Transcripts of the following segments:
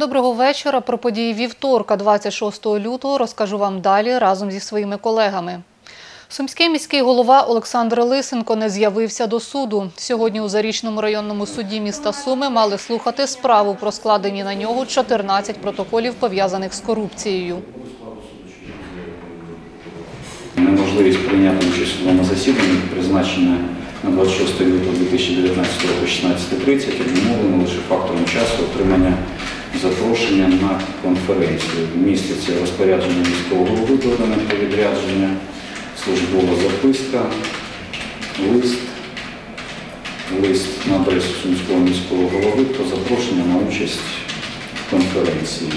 Доброго вечора. Про події вівторка, 26 лютого, розкажу вам далі разом зі своїми колегами. Сумський міський голова Олександр Лисенко не з'явився до суду. Сьогодні у Зарічному районному суді міста Суми мали слухати справу про складені на нього 14 протоколів, пов'язаних з корупцією. Неможливість прийняти участь у судовому засіданні призначена на 26 лютого 2019 року 16.30 обумовлено лише фактором часу отримання запрошення на конференцію. Міститься розпорядження міського голови додане про службова записка, лист, лист на адресу Сумського міського голови про запрошення на участь в конференції.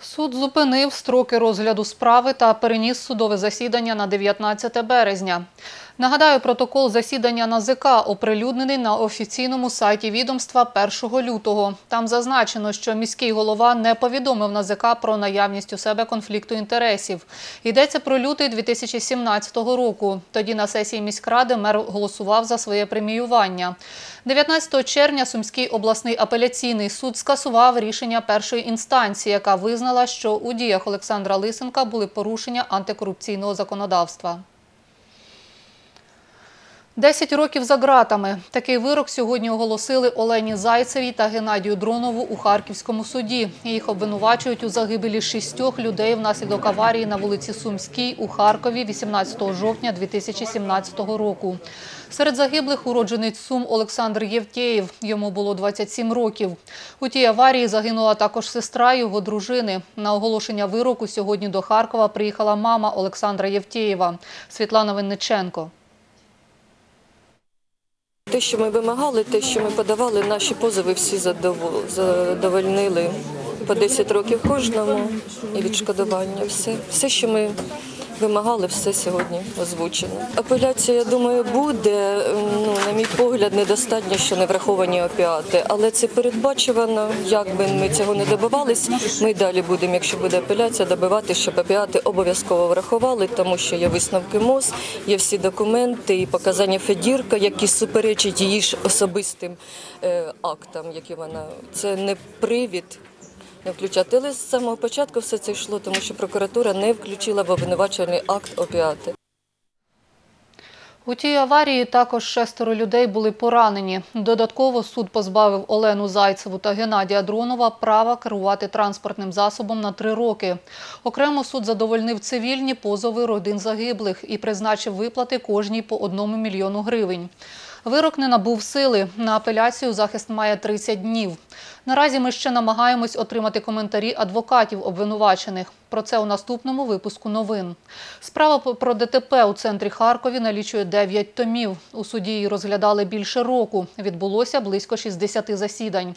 Суд зупинив строки розгляду справи та переніс судове засідання на 19 березня. Нагадаю, протокол засідання НАЗК оприлюднений на офіційному сайті відомства 1 лютого. Там зазначено, що міський голова не повідомив НАЗК про наявність у себе конфлікту інтересів. Йдеться про лютий 2017 року. Тоді на сесії міськради мер голосував за своє преміювання. 19 червня Сумський обласний апеляційний суд скасував рішення першої інстанції, яка визнала, що у діях Олександра Лисенка були порушення антикорупційного законодавства. 10 років за ґратами. Такий вирок сьогодні оголосили Олені Зайцевій та Геннадію Дронову у Харківському суді. Їх обвинувачують у загибелі шістьох людей внаслідок аварії на вулиці Сумській у Харкові 18 жовтня 2017 року. Серед загиблих уродженець Сум Олександр Євтєєв. Йому було 27 років. У тій аварії загинула також сестра його дружини. На оголошення вироку сьогодні до Харкова приїхала мама Олександра Євтєєва Світлана Винниченко. Те, що ми вимагали, те, що ми подавали, наші позови всі задовол- задовольнили по 10 років кожному і відшкодування. Все, все, що ми вимагали, все сьогодні озвучено. Апеляція, я думаю, буде. Ну, на мій погляд, недостатньо, що не враховані опіати, але це передбачувано. Як би ми цього не добивались, ми далі будемо, якщо буде апеляція, добивати, щоб опіати обов'язково врахували, тому що є висновки МОЗ, є всі документи і показання Федірка, які суперечать її ж особистим е, актам, які вона це не привід. Не включати, але з самого початку все це йшло, тому що прокуратура не включила в обвинувачувальний акт опіати. У тій аварії також шестеро людей були поранені. Додатково суд позбавив Олену Зайцеву та Геннадія Дронова права керувати транспортним засобом на три роки. Окремо суд задовольнив цивільні позови родин загиблих і призначив виплати кожній по одному мільйону гривень. Вирок не набув сили. На апеляцію захист має 30 днів. Наразі ми ще намагаємось отримати коментарі адвокатів обвинувачених. Про це у наступному випуску новин. Справа про ДТП у центрі Харкові налічує 9 томів. У суді її розглядали більше року. Відбулося близько 60 засідань.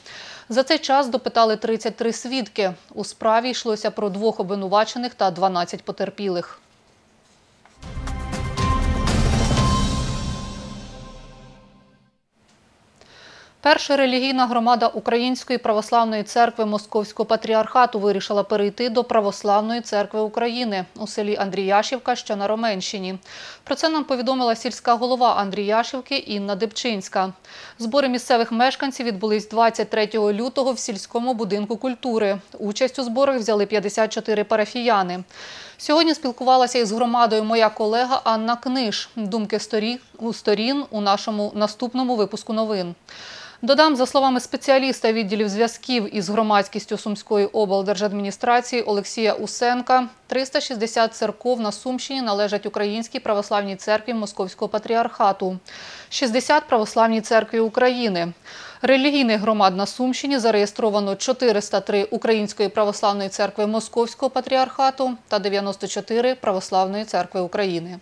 За цей час допитали 33 свідки. У справі йшлося про двох обвинувачених та 12 потерпілих. Перша релігійна громада Української православної церкви Московського патріархату вирішила перейти до Православної церкви України у селі Андріяшівка, що на Роменщині. Про це нам повідомила сільська голова Андріяшівки Інна Депчинська. Збори місцевих мешканців відбулись 23 лютого в сільському будинку культури. Участь у зборах взяли 54 парафіяни. Сьогодні спілкувалася із громадою моя колега Анна Книж. Думки сторі- сторін у нашому наступному випуску новин. Додам, за словами спеціаліста відділів зв'язків із громадськістю Сумської облдержадміністрації Олексія Усенка, 360 церков на Сумщині належать Українській православній церкві Московського патріархату, 60 православній церкві України. Релігійних громад на Сумщині зареєстровано 403 Української православної церкви Московського патріархату та 94 Православної церкви України.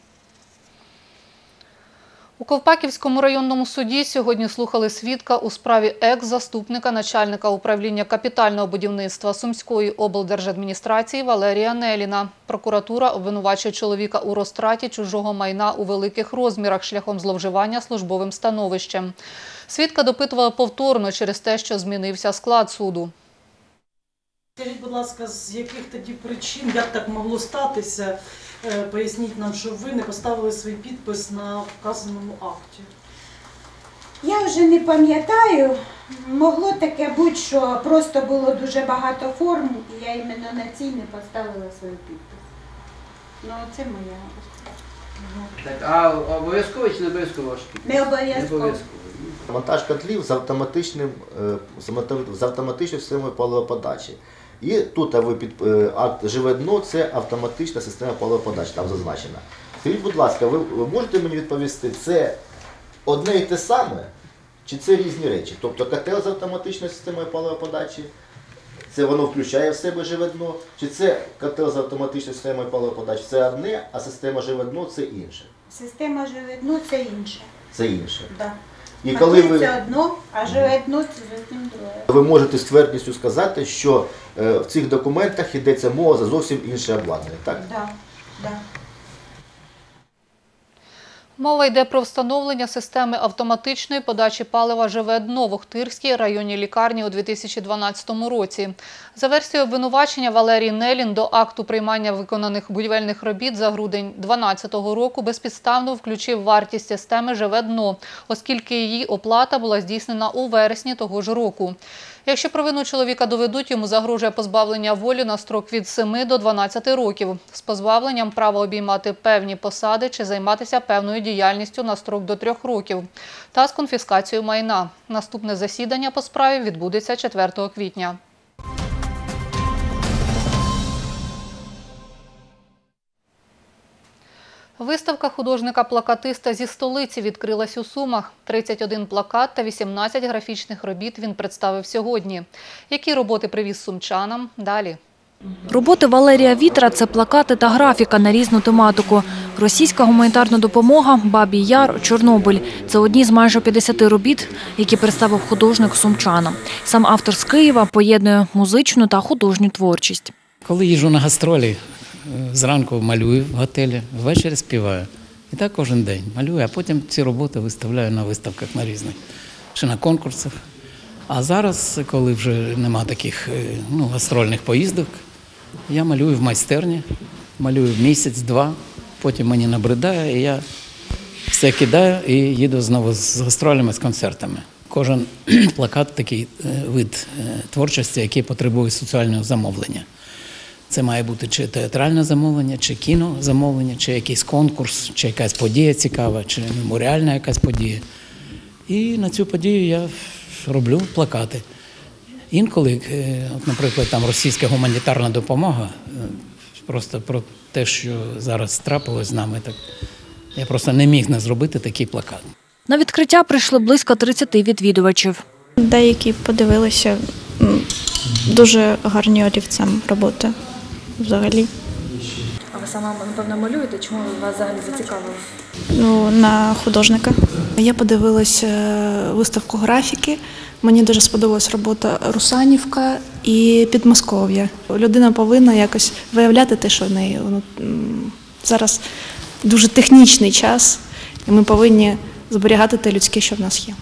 У Ковпаківському районному суді сьогодні слухали свідка у справі екс-заступника начальника управління капітального будівництва Сумської облдержадміністрації Валерія Неліна. Прокуратура обвинувачує чоловіка у розтраті чужого майна у великих розмірах шляхом зловживання службовим становищем. Свідка допитувала повторно через те, що змінився склад суду. Скажіть, будь ласка, з яких тоді причин, як так могло статися? Е, Поясніть нам, що ви не поставили свій підпис на вказаному акті. Я вже не пам'ятаю, могло таке бути, що просто було дуже багато форм, і я іменно на цій не поставила свою підпис. Ну, це моя. Так, а обов'язково чи не обов'язково? Не обов'язково. Монтаж котлів з автоматичним е, з з автоматичною системою паливоподачі. І тут ви під е, акт живе дно це автоматична система паливоподачі, там зазначена. Скажіть, будь ласка, ви, ви можете мені відповісти, це одне і те саме, чи це різні речі? Тобто котел з автоматичною системою паливоподачі, це воно включає в себе живе дно, чи це котел з автоматичною системою паливоподачі, це одне, а система живе дно це інше. Система живе дно це інше. Це інше. Да. І коли ви... це одно, а живе дно це зовсім друге. Ви можете з твердістю сказати, що е, в цих документах йдеться мова за зовсім інше обладнання. Так? Да, да. Мова йде про встановлення системи автоматичної подачі палива «Живе дно» в Охтирській районній лікарні у 2012 році. За версією обвинувачення Валерій Нелін до акту приймання виконаних будівельних робіт за грудень 2012 року безпідставно включив вартість системи «Живе дно», оскільки її оплата була здійснена у вересні того ж року. Якщо провину чоловіка доведуть, йому загрожує позбавлення волі на строк від 7 до 12 років з позбавленням права обіймати певні посади чи займатися певною діяльністю на строк до 3 років та з конфіскацією майна. Наступне засідання по справі відбудеться 4 квітня. Виставка художника-плакатиста зі столиці відкрилась у Сумах. 31 плакат та 18 графічних робіт він представив сьогодні. Які роботи привіз сумчанам? Далі. Роботи Валерія Вітра – це плакати та графіка на різну тематику. Російська гуманітарна допомога, Бабій Яр, Чорнобиль – це одні з майже 50 робіт, які представив художник сумчанам. Сам автор з Києва поєднує музичну та художню творчість. Коли їжджу на гастролі, зранку малюю в готелі, ввечері співаю. І так кожен день малюю, а потім ці роботи виставляю на виставках на різних, чи на конкурсах. А зараз, коли вже нема таких е, ну, гастрольних поїздок, я малюю в майстерні, малюю місяць-два, потім мені набридає, і я все кидаю і їду знову з гастролями, з концертами. Кожен плакат такий е, вид е, творчості, який потребує соціального замовлення. Це має бути чи театральне замовлення, чи кінозамовлення, чи якийсь конкурс, чи якась подія цікава, чи меморіальна якась подія. І на цю подію я роблю плакати. Інколи, е, от, наприклад, там російська гуманітарна допомога, е, просто про те, що зараз трапилось з нами, так я просто не міг не зробити такий плакат. На відкриття прийшли близько 30 відвідувачів. Деякі подивилися дуже гарні олівцем роботи взагалі. А ви сама, напевно, малюєте? Чому вас взагалі зацікавило? Ну, на художника. Я подивилася виставку графіки. Мені дуже сподобалась робота Русанівка і Підмосков'я. Людина повинна якось виявляти те, що в неї ну, зараз дуже технічний час, і ми повинні зберігати те людське, що в нас є.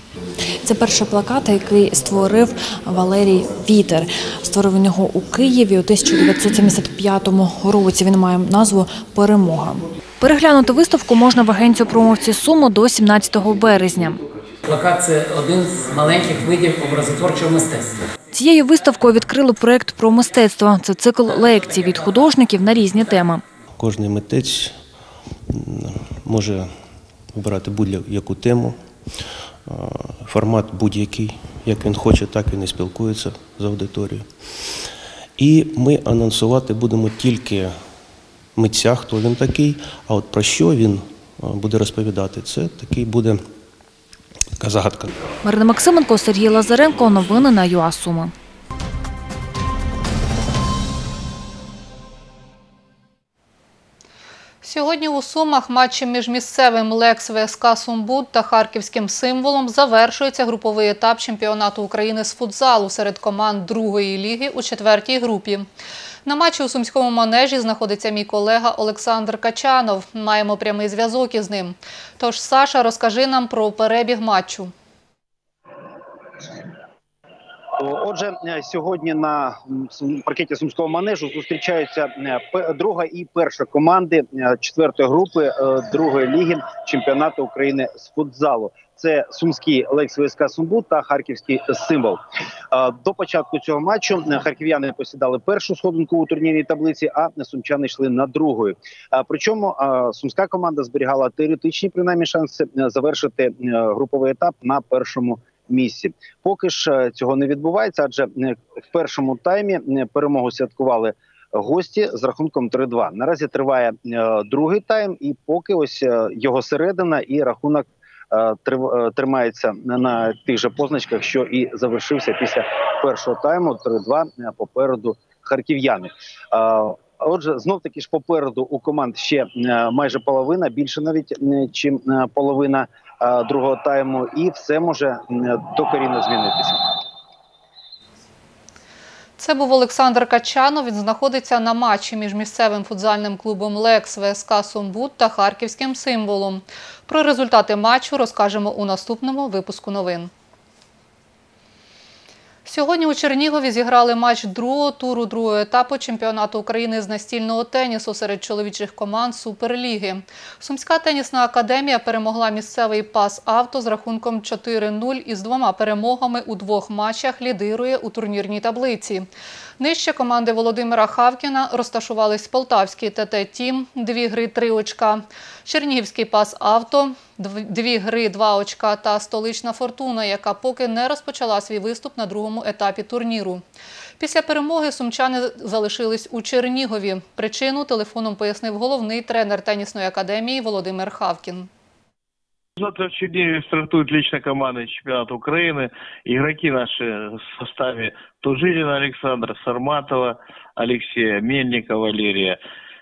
Це перший плакат, який створив Валерій Вітер. Створив він його у Києві у 1975 році. Він має назву Перемога. Переглянути виставку можна в агенцію промовці Суму до 17 березня. Плакат це один з маленьких видів образотворчого мистецтва. Цією виставкою відкрили проєкт про мистецтво. Це цикл лекцій від художників на різні теми. Кожний митець може обирати будь-яку тему, формат будь-який, як він хоче, так він і спілкується з аудиторією. І ми анонсувати будемо тільки митця, хто він такий, а от про що він буде розповідати, це такий буде така загадка. Марина Максименко, Сергій Лазаренко. Новини на ЮАСуми. Сьогодні у Сумах матчі між місцевим Лекс ВСК Сумбуд та харківським символом завершується груповий етап чемпіонату України з футзалу серед команд другої ліги у четвертій групі. На матчі у сумському манежі знаходиться мій колега Олександр Качанов. Маємо прямий зв'язок із ним. Тож, Саша, розкажи нам про перебіг матчу. Отже, е, сьогодні на паркеті сумського манежу зустрічаються е, друга і перша команди е, четвертої групи другої ліги чемпіонату України з футзалу. Це сумський Лекс ВСК Сумбут та харківський символ. До початку цього матчу харків'яни посідали першу сходинку у турнірній таблиці, а сумчани йшли на другою. Причому сумська команда зберігала теоретичні принаймні шанси завершити груповий етап на першому місці. Поки ж е, цього не відбувається, адже е, в першому таймі е, перемогу святкували гості з рахунком 3-2. Наразі триває другий тайм, і поки ось його середина і рахунок е, тримається на- тих же позначках, що і завершився після першого тайму. 3-2 е, попереду харків'яни. Отже, знов таки ж попереду у команд ще е, майже половина, більше навіть е, чим е, половина другого тайму, і все може докорінно змінитися. Це був Олександр Качанов. Він знаходиться на матчі між місцевим футзальним клубом Лекс ВСК Сумбут та харківським символом. Про результати матчу розкажемо у наступному випуску новин. Сьогодні у Чернігові зіграли матч другого туру другого етапу чемпіонату України з настільного тенісу серед чоловічих команд Суперліги. Сумська тенісна академія перемогла місцевий пас авто з рахунком 4-0 і з двома перемогами у двох матчах лідирує у турнірній таблиці. Нижче команди Володимира Хавкіна розташувались Полтавський ТТ Тім, дві гри три очка, Чернігівський пас авто, дві гри два очка та столична фортуна, яка поки не розпочала свій виступ на другому етапі турніру. Після перемоги сумчани залишились у Чернігові. Причину телефоном пояснив головний тренер тенісної академії Володимир Хавкін. Завтра в Чернигове стартует личная команда чемпионата Украины. Игроки наши в составе Тужилина Александра, Сарматова, Алексея, Мельника Валерия.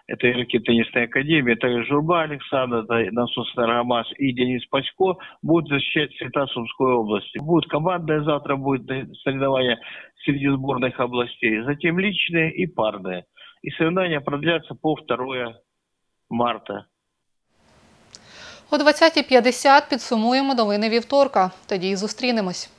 Это игроки теннисной академии. Также Журба Александр, это насос Аргамаш и Денис Пачко будут защищать цвета Сумской области. Будет командное завтра, будет соревнование среди сборных областей. Затем личные и парные. И соревнования продлятся по 2 марта. О 20.50 підсумуємо новини вівторка. Тоді й зустрінемось.